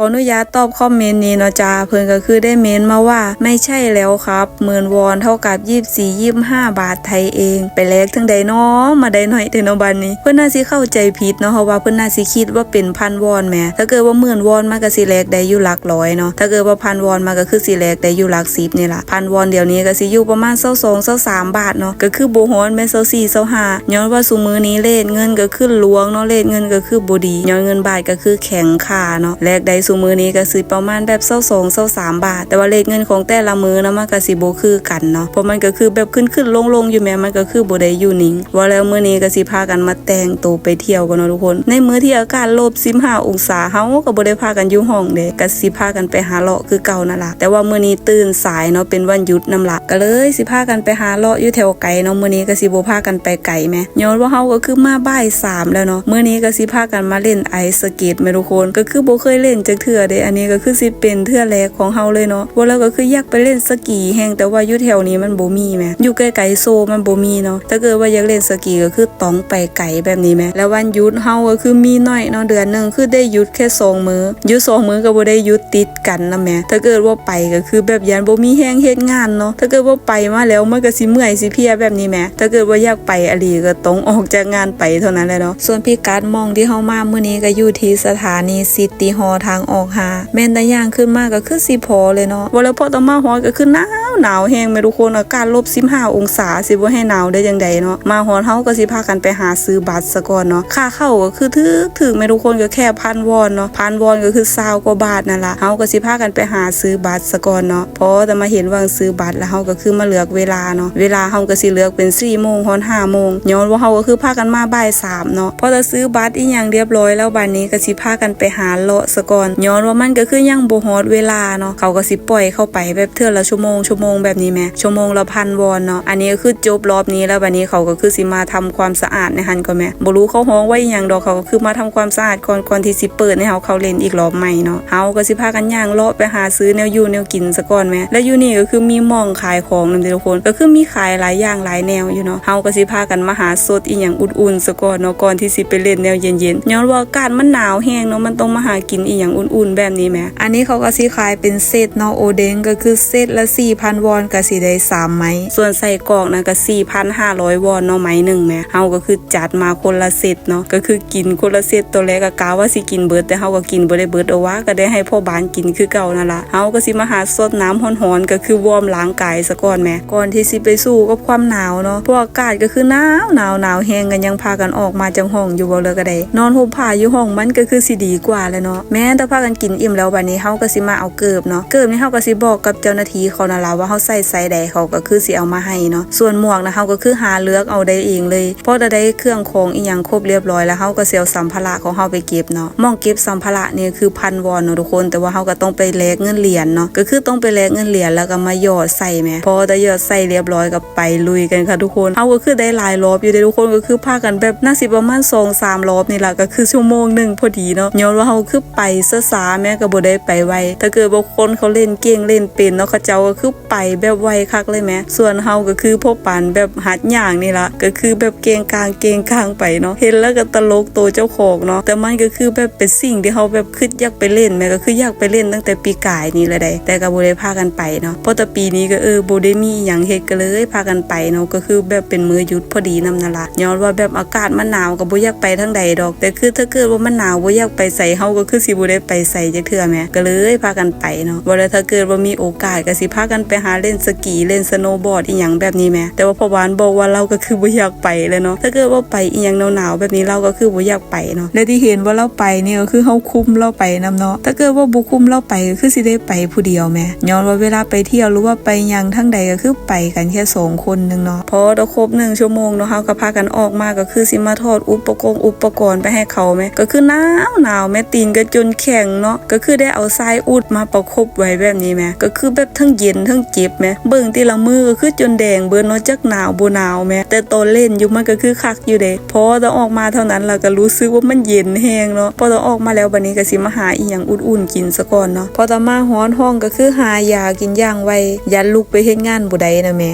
ขออนุญาตตอบคอมเมนต์นี้เนาะจ้าเพิ่นก็คือได้เมนมาว่าไม่ใช่แล้วครับหมื่นวอนเท่ากับ24 25บาทไทยเอง ไปแลกทั้งใดเนาะมาได้หน่อยเถอะเนบัดนี้ เพิ่นน่าสิเข้าใจผิดเนาะเพราะว่าเพิ่นน่าสิคิดว่าเป็นพันวอนแหมถ้าเกิดว่าหมื่นวอนมาก็สิแลกได้อยู่หลักร้อยเนาะถ้าเกิดว่าพันวอนมาก็คือสิแลกได้อยู่หลักสิบนี่ล่ะพันวอนเดี๋ยวนี้ก็สิอยู่ประมาณ22 23บาทเนาะก็คือบ่ฮ้อนแม่น24 25ย้อนว่าซุมือนี้เลทเงินก็ขึ้นหลวงเนาะเลทเงินก็คือบ่ดีย้อนเงินบาทก็คือแข็งค่าเนาะแลกได้ซุมื้อนี้ก็สิประมาณแบบ22 23บาท แต่ว่าเลทเงินของแต่ละมือนะมันก็สิบ่คือกันเนาะเพราะมันก็คือแบบขึ้นขึ้นลงลงอยู่แม้มันก็คือโบได้อยู่นิ่งว่าแล้วมือนี้ก็สิพากันมาแต่งตัวไปเที่ยวกันเนาะทุกคน ในมือที่อากาศลบ15องศาเฮาก็บ่ได้พากันอยู่ห้องเด้ก็สิพากันไปหาเลาะคือเก่านั่นล่ะแต่ว่ามือนี้ตื่นสายเนาะเป็นวันหยุดนำละก็เลยสิพากันไปหาเลาะอยู่แถวไกลเนาะมือนี้ก็สิบ่พากันไปไกลแหมย้อนว่าเฮาก็คือมาบ่ายสามแล้วเนาะมือนี้ก็สิพากันมาเล่นไอสเกตแม่ทุกคนก็คือบ่เคยเล่นจักเทื่อเด้อันนี้ก็คือสิเป็นเทื่อแรกของเฮาเลยเนาะว่าแล้วก็คืออยากไปเล่นสกีแฮงแต่ว่าอยู่แถวนี้มันบ่มีแหมอยู่ใกลๆโซมันบ่มีเนาะถ้าเกิดว่าอยากเล่นสกีก็คือต้องไปไกลแบบนี้แหมแล้ววันหยุดเฮาก็คือมีน้อยเนาะเดือนหนึ่งคือได้หยุดแค่สองมื้อหยุดสองมื้อก็บ่ได้หยุดติดกันนะแม่ถ้าเกิดว่าไปก็คือแบบยันบ่มีแฮงเฮ็ดงานเนาะถ้าเกิดว่าไปมาแล้วมันก็สิเมื่อยสิเพียแบบนี้แหมถ้าเกิดว่าอยากไปอลีก็ต้องออกจากงานไปเท่านั้นแหละเนาะส่วนพี่การดมองที่เฮามามื้อนี้ก็อยู่ที่สถานีซิตี้ฮอลล์ทางออกหาแม่นตะย่างขึ้นมากก็คือสิพอเลยเนาะว่าแล้วพอตอนมาฮอดก็คือหนาวหนาวแฮงแม่ทุกคนอากาศลบ15องศาสิบ่ให้หนาวได้จังใดเนาะมาฮอดเฮาก็สิพากันไปหาซื้อบัตรซะก่อนเนาะค่าเข้าก็คือถึกถึกแม่ทุกคนก็แค่พันวอนเนาะพันวอนก็คือ20กว่าบาทนั่นละเฮาก็สิพากันไปหาซื้อบัตรซะก่อนเนาะพอแต่มาเห็นว่าซื้อบัตรแล้วเฮาก็คือมาเลือกเวลาเนาะเวลาเฮาก็สิเลือกเป็น4โมงฮอด5โมงย้อนว่าเฮาก็คือพากันมาบ่าย3เนาะพอจะซื้อบัตรอีหยังเรียบร้อยแล้วบัดนี้ก็สิพากันไปหาเลาะซะก่อนย้อนว่ามันก็คือยังบ่ฮอดเวลาเนาะเขาก็สิปล่อยเข้าไปแบบเทื่อละชั่วโมงชั่วโมงแบบนี้แหมชั่วโมงละพันวอนเนาะอันนี้ก็คือจบรอบนี้แล้วบัดนี้เขาก็คือสิมาทำความสะอาดในหันก็แม่บ่รู้เขาฮ้องไว้อหยังดอกเขาก็คือมาทำความสะอาดก่อนก่อนที่สิเปิดให้เฮาเขาเล่นอีกรอบใหม่เนาะเฮาก็สิพากันย่างเลาะไปหาซื้อแนวอยู่แนวกินซะก่อนแม่และอยู่นี่ก็คือมีม่องขายของนำทุกคนก็คือมีขายหลายอย่างหลายแนวอยู่เนาะเฮาก็สิพากันมาหาสดอีหยังอุ่นๆซะก่อนเนาะก่อนที่สิไปเล่นแนวเย็นๆย้อนว่าอากาศมันหนาวแห้งเนาะมันต้องมาหากินอีหยังอุ่นๆ แบบนี้แหมอันนี้เขาก็สิขายเป็นเซตเนาะโอเด้งก็คือเซตละ4,000วอนก็สิได้3ไม้ส่วนใส่กรอกนะก็4,500วอนเนาะไม้หนึ่งแหมเฮาก็คือจัดมาคนละเซตเนาะก็คือกินคนละเซตตัวแรกก็กะว่าสิกินเบิร์ดแต่เฮาก็กินบ่ได้เบิร์ดเอาว่าก็ได้ให้พ่อบ้านกินคือเก่านั่นละเฮาก็สิมาหาสดน้ำร้อนๆก็คือวอร์มล้างกายซะก่อนแหมก่อนที่สิไปสู้กับความหนาวเนาะพราะอากาศก็คือหนาวหนาวหนาวแฮงกันยังพากันออกมาจากห้องอยู่บ่เลยก็ได้นอนห่มผ้าอยู่ห้องมันก็คือสิดีกว่าแล้วเนาะแม้แต่พากันกินอิ่มแล้วบัดนี้เฮาก็สิมาเอาเกิบเนาะเกิบนี่เฮาก็สิบอกกับเจ้าหน้าที่เขานั่นล่ะว่าเฮาใส่ไซส์ใดเขาก็คือสิเอามาให้เนาะส่วนหมวกนะเฮาก็คือหาเลือกเอาได้เองเลยเพราะได้เครื่องของอีหยังครบเรียบร้อยแล้วเฮาก็เสิเอาสัมภาระของเฮาไปเก็บเนาะมองเก็บสัมภาระนี่คือพันวอนเนาะทุกคนแต่ว่าเฮาก็ต้องไปแลกเงินเหรียญเนาะก็คือต้องไปแลกเงินเหรียญแล้วก็มาหยอดใส่แหมพอได้หยอดใส่เรียบร้อยก็ไปลุยกันค่ะทุกคนเฮาก็คือได้หลายรอบอยู่เด้ทุกคนก็คือพากันแบบน่าสิประมาณ2 3รอบนี่ล่ะก็คือชั่วโมงหนึงพอดีเนาะย้อนว่าเฮาคือไปซ่าแม่ก็บ่ได้ไปไวถ้าเกิดว่าคนเขาเล่นเก่งเล่นเป็นเนาะเขาเจ้าก็คือไปแบบไวคักเลยแหมส่วนเฮาก็คือพวกปานแบบหัดอย่างนี่ละก็คือแบบเก่งกลางเก่งกลางไปเนาะเห็นแล้วก็ตลกโตวเจ้าของเนาะแต่มันก็คือแบบเป็นสิ่งที่เฮาแบบคิดอยากไปเล่นแม่ก็คืออยากไปเล่นตั้งแต่ปีกายนี่แหละได้แต่ก็บ่ได้พากันไปเนาะเพราะแต่ปีนี้ก็เออบ่ได้มีหยังเฮ็ดก็เลยพากันไปเนาะก็คือแบบเป็นมื้อหยุดพอดีนำนั่นละย้อนว่าแบบอากาศมันหนาวก็บ่อยากไปทางใดดอก แต่คือถ้าเกิดว่ามันหนาวบ่อยากไปใส่เฮาก็คือสิบ่ได้ไปใส่จักเทื่อแหม่ก็เลยพากันไปเนาะบ่แล้วถ้าเกิดว่ามีโอกาสก็สิพากันไปหาเล่นสกีเล่นสโนว์บอร์ดอีหยังแบบนี้แหม่แต่ว่าพ่อหวานบอกว่าเราก็คือบ่อยากไปเลยเนาะถ้าเกิดว่าไปอีหยังหนาวๆแบบนี้เราก็คือบ่อยากไปเนาะและที่เห็นว่าเราไปเนี่ยก็คือเฮาคุ้มเราไปนํเนาะถ้าเกิดว่าบ่คุ้มเราไปก็คือสิได้ไปผู้เดียวแหม่ย้อนว่าเวลาไปเที่ยวหรือว่าไปหยังทั้งใดก็คือไปกันแค่สองคนนึงเนาะพอเราครบหนึ่งชั่วโมงเนาะเฮาก็พากันออกมาก็คือสิมาทอดอุปกรณ์อุปกรณ์ไปให้เขาแหมก็คือหนาวหนาวแม่ตีนก็จนแข็งเนาะก็คือได้เอาทรายอุดมาประคบไว้แบบนี้แหมก็คือแบบทั้งเย็นทั้งเจ็บแหมเบิ่งทีละมือก็คือจนแดงเบิ่นเนาะจักหนาวบ่หนาวแหมแต่ตอนเล่นอยู่มันก็คือคักอยู่เด้พอต้องออกมาเท่านั้นเราก็รู้สึกว่ามันเย็นแฮงเนาะพอต้องออกมาแล้วบัดนี้ก็สิมาหาอีหยังอุ่นๆกินซะก่อนเนาะพอตอมาฮ้อนห้องก็คือหายากินอย่างไวยันลุกไปเฮ็ดงานบ่ได้นะแม่